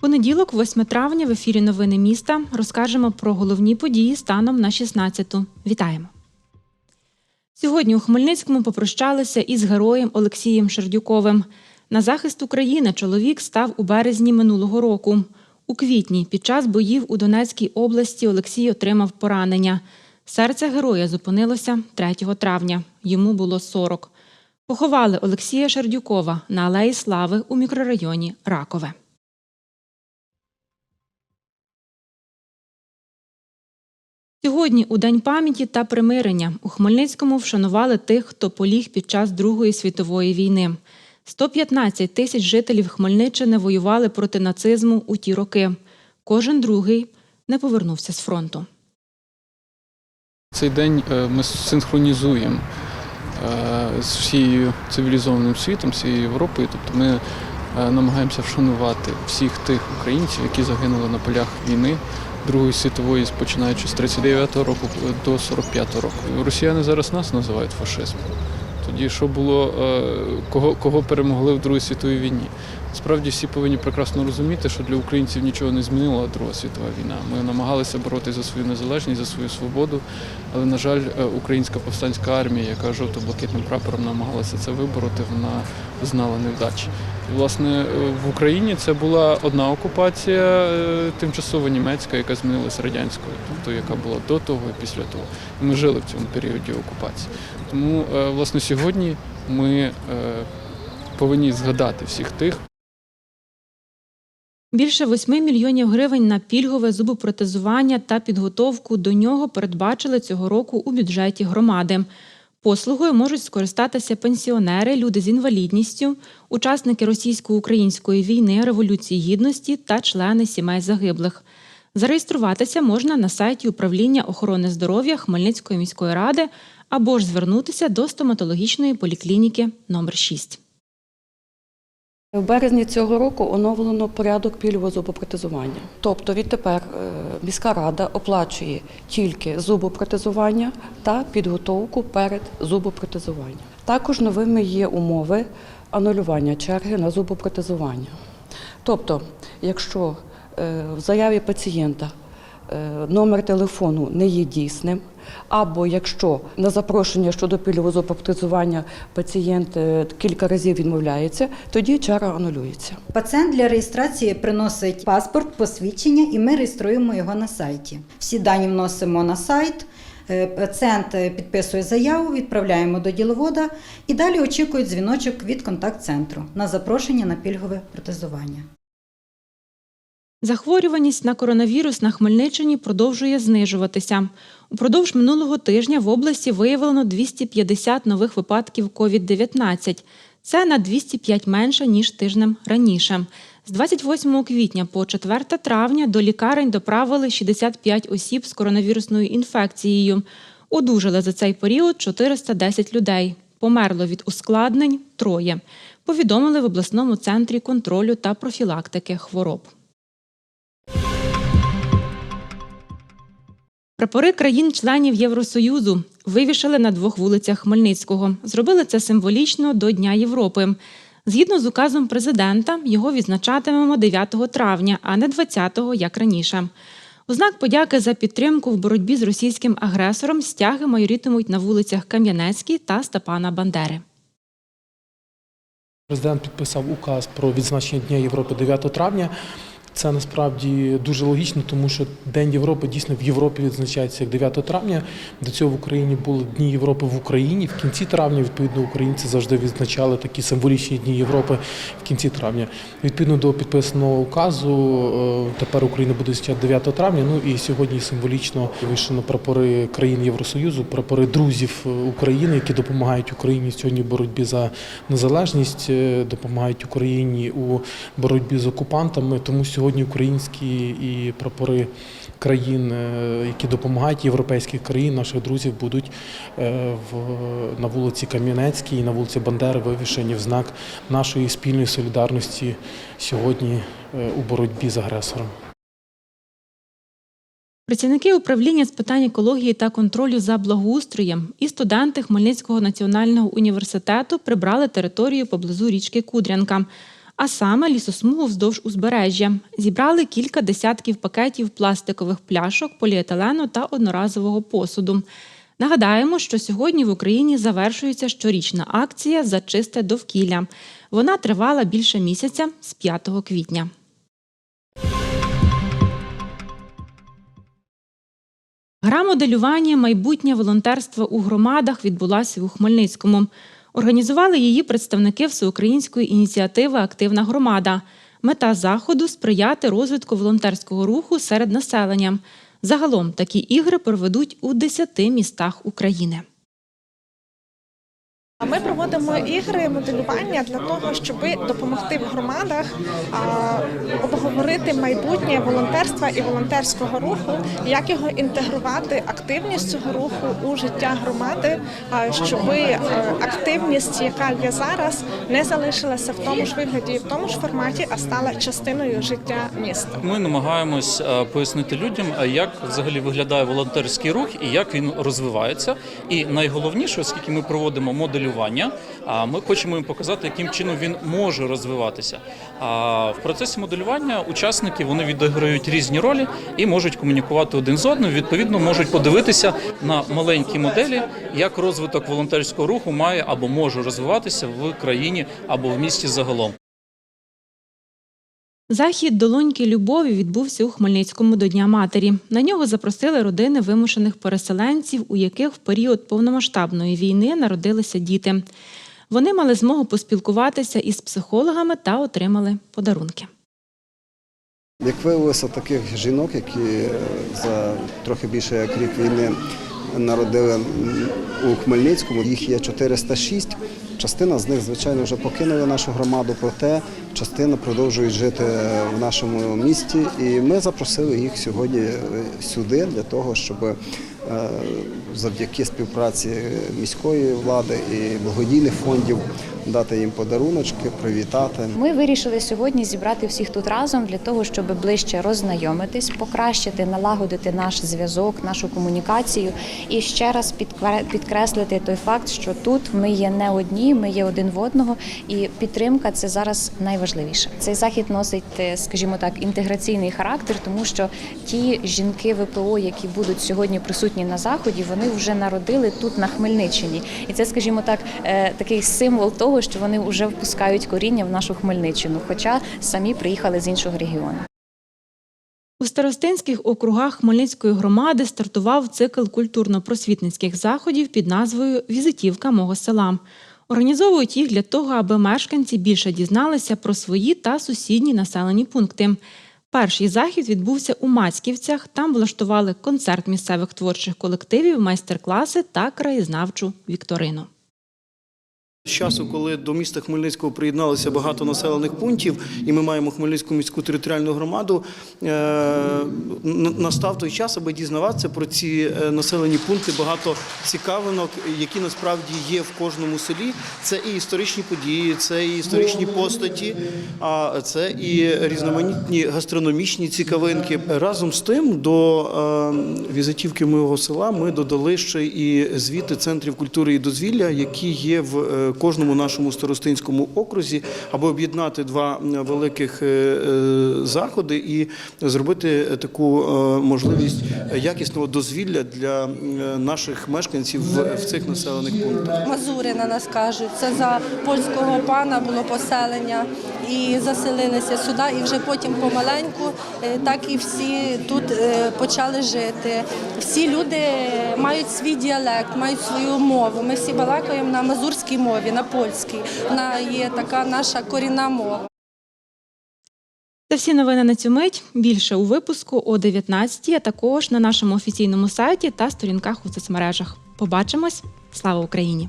Понеділок, 8 травня, в ефірі Новини міста розкажемо про головні події станом на 16-ту. Вітаємо! Сьогодні у Хмельницькому попрощалися із героєм Олексієм Шердюковим. На захист України чоловік став у березні минулого року. У квітні під час боїв у Донецькій області Олексій отримав поранення. Серце героя зупинилося 3 травня. Йому було 40. Поховали Олексія Шердюкова на Алеї Слави у мікрорайоні Ракове. Сьогодні, у День пам'яті та примирення, у Хмельницькому вшанували тих, хто поліг під час Другої світової війни. 115 тисяч жителів Хмельниччини воювали проти нацизму у ті роки. Кожен другий не повернувся з фронту. Цей день е, ми синхронізуємо е, з всією цивілізованим світом, всією Європою. Тобто ми е, намагаємося вшанувати всіх тих українців, які загинули на полях війни Другої світової, починаючи з 39-го року до 45-го року. Росіяни зараз нас називають фашизмом. Тоді що було, е, кого, кого перемогли в Другій світовій війні? Справді всі повинні прекрасно розуміти, що для українців нічого не змінила Друга світова війна. Ми намагалися боротися за свою незалежність, за свою свободу, але, на жаль, е, українська повстанська армія, яка жовто-блакитним прапором намагалася це вибороти, вона знала невдачі. Власне, е, в Україні це була одна окупація е, тимчасово німецька, яка змінилася радянською, тобто яка була до того і після того. І ми жили в цьому періоді окупації. Тому, власне, сьогодні ми повинні згадати всіх тих, Більше 8 мільйонів гривень на пільгове зубопротезування та підготовку до нього передбачили цього року у бюджеті громади. Послугою можуть скористатися пенсіонери, люди з інвалідністю, учасники російсько-української війни, Революції Гідності та члени сімей загиблих. Зареєструватися можна на сайті управління охорони здоров'я Хмельницької міської ради або ж звернутися до стоматологічної поліклініки номер 6. В березні цього року оновлено порядок пільгового зубопротезування. Тобто відтепер е, міська рада оплачує тільки зубопротезування та підготовку перед зубопротезуванням. Також новими є умови анулювання черги на зубопротезування. Тобто, якщо е, в заяві пацієнта номер телефону не є дійсним, або якщо на запрошення щодо пільгового зубопротезування пацієнт е, кілька разів відмовляється, тоді чара анулюється. Пацієнт для реєстрації приносить паспорт, посвідчення, і ми реєструємо його на сайті. Всі дані вносимо на сайт. е, Пацієнт е, підписує заяву, відправляємо до діловода і далі очікують дзвіночок від контакт-центру на запрошення на пільгове протезування. Захворюваність на коронавірус на Хмельниччині продовжує знижуватися. Упродовж минулого тижня в області виявлено 250 нових випадків COVID-19. Це на 205 менше, ніж тижнем раніше. З 28 квітня по 4 травня до лікарень доправили 65 осіб з коронавірусною інфекцією. Одужали за цей період 410 людей. Померло від ускладнень – троє. Повідомили в обласному центрі контролю та профілактики хвороб. Прапори країн-членів Євросоюзу вивішали на двох вулицях Хмельницького. Зробили це символічно до Дня Європи. Згідно з указом президента, його відзначатимемо 9 травня, а не 20-го, як раніше. У знак подяки за підтримку в боротьбі з російським агресором стяги майорітимуть на вулицях Кам'янецькій та Степана Бандери. Президент підписав указ про відзначення Дня Європи 9 травня. Це насправді дуже логічно, тому що День Європи дійсно в Європі відзначається як 9 травня. До цього в Україні були Дні Європи в Україні. В кінці травня, відповідно, українці завжди відзначали такі символічні дні Європи в кінці травня. Відповідно до підписаного указу, е, тепер Україна буде відзначати 9 травня. Ну і сьогодні символічно вишено прапори країн Євросоюзу, прапори друзів України, які допомагають Україні сьогодні в боротьбі за незалежність, е, допомагають Україні у боротьбі з окупантами. Тому сьогодні сьогодні українські і прапори країн, е, які допомагають європейських країн, наших друзів, будуть е, в, на вулиці Кам'янецькій і на вулиці Бандери вивішені в знак нашої спільної солідарності сьогодні е, у боротьбі з агресором. Працівники управління з питань екології та контролю за благоустроєм і студенти Хмельницького національного університету прибрали територію поблизу річки Кудрянка, а саме лісосмугу вздовж узбережжя. Зібрали кілька десятків пакетів пластикових пляшок, поліетилену та одноразового посуду. Нагадаємо, що сьогодні в Україні завершується щорічна акція за чисте довкілля. Вона тривала більше місяця з 5 квітня. Гра моделювання майбутнє волонтерство у громадах відбулася у Хмельницькому. Організували її представники всеукраїнської ініціативи Активна громада. Мета заходу сприяти розвитку волонтерського руху серед населення. Загалом такі ігри проведуть у 10 містах України. Ми проводимо ігри моделювання для того, щоб допомогти в громадах обговорити майбутнє волонтерства і волонтерського руху, як його інтегрувати, активність цього руху у життя громади, щоб е, активність, яка є зараз, не залишилася в тому ж вигляді, в тому ж форматі, а стала частиною життя міста. Ми намагаємось е, пояснити людям, е, як взагалі виглядає волонтерський рух і як він розвивається. І найголовніше, оскільки ми проводимо моделювання, а ми хочемо їм показати, яким чином він може розвиватися. А в процесі моделювання учасники вони відіграють різні ролі і можуть комунікувати один з одним. Відповідно, можуть подивитися на маленькі моделі, як розвиток волонтерського руху має або може розвиватися в країні або в місті загалом. Захід долоньки любові відбувся у Хмельницькому до Дня матері. На нього запросили родини вимушених переселенців, у яких в період повномасштабної війни народилися діти. Вони мали змогу поспілкуватися із психологами та отримали подарунки. Як виявилося, таких жінок, які е, за трохи більше як рік війни народили у Хмельницькому, їх є 406. Частина з них, звичайно, вже покинули нашу громаду, проте частина продовжують жити в нашому місті. І ми запросили їх сьогодні е, сюди для того, щоб е, завдяки співпраці міської влади і благодійних фондів дати їм подаруночки, привітати. Ми вирішили сьогодні зібрати всіх тут разом для того, щоб ближче роззнайомитись, покращити, налагодити наш зв'язок, нашу комунікацію і ще раз підкре- підкреслити той факт, що тут ми є не одні, ми є один в одного, і підтримка це зараз найважливіше. Цей захід носить, е, скажімо так, інтеграційний характер, тому що ті жінки ВПО, які будуть сьогодні присутні на заході, вони вже народили тут на Хмельниччині, і це, скажімо так, е, такий символ того, що вони вже впускають коріння в нашу Хмельниччину, хоча самі приїхали з іншого регіону. У старостинських округах Хмельницької громади стартував цикл культурно-просвітницьких заходів під назвою Візитівка мого села. Організовують їх для того, аби мешканці більше дізналися про свої та сусідні населені пункти. Перший захід відбувся у Мацьківцях. Там влаштували концерт місцевих творчих колективів, майстер-класи та краєзнавчу вікторину. З часу, коли до міста Хмельницького приєдналося багато населених пунктів, і ми маємо Хмельницьку міську територіальну громаду, е, настав той час, аби дізнаватися про ці е, населені пункти, багато цікавинок, які насправді є в кожному селі. Це і історичні події, це і історичні постаті, а це і різноманітні гастрономічні цікавинки. Разом з тим, до е, візитівки мого села ми додали ще і звіти центрів культури і дозвілля, які є в кожному нашому старостинському окрузі, аби об'єднати два великих е, е, заходи і зробити таку е, можливість якісного дозвілля для наших мешканців в, цих населених пунктах. Мазури на нас кажуть. Це за польського пана було поселення і заселилися сюди. І вже потім помаленьку, так і всі тут почали жити. Всі люди мають свій діалект, мають свою мову. Ми всі балакаємо на мазурській мові, на польській. Вона є така наша корінна мова. Це всі новини на цю мить. Більше у випуску о 19 а також на нашому офіційному сайті та сторінках у соцмережах. Побачимось! Слава Україні!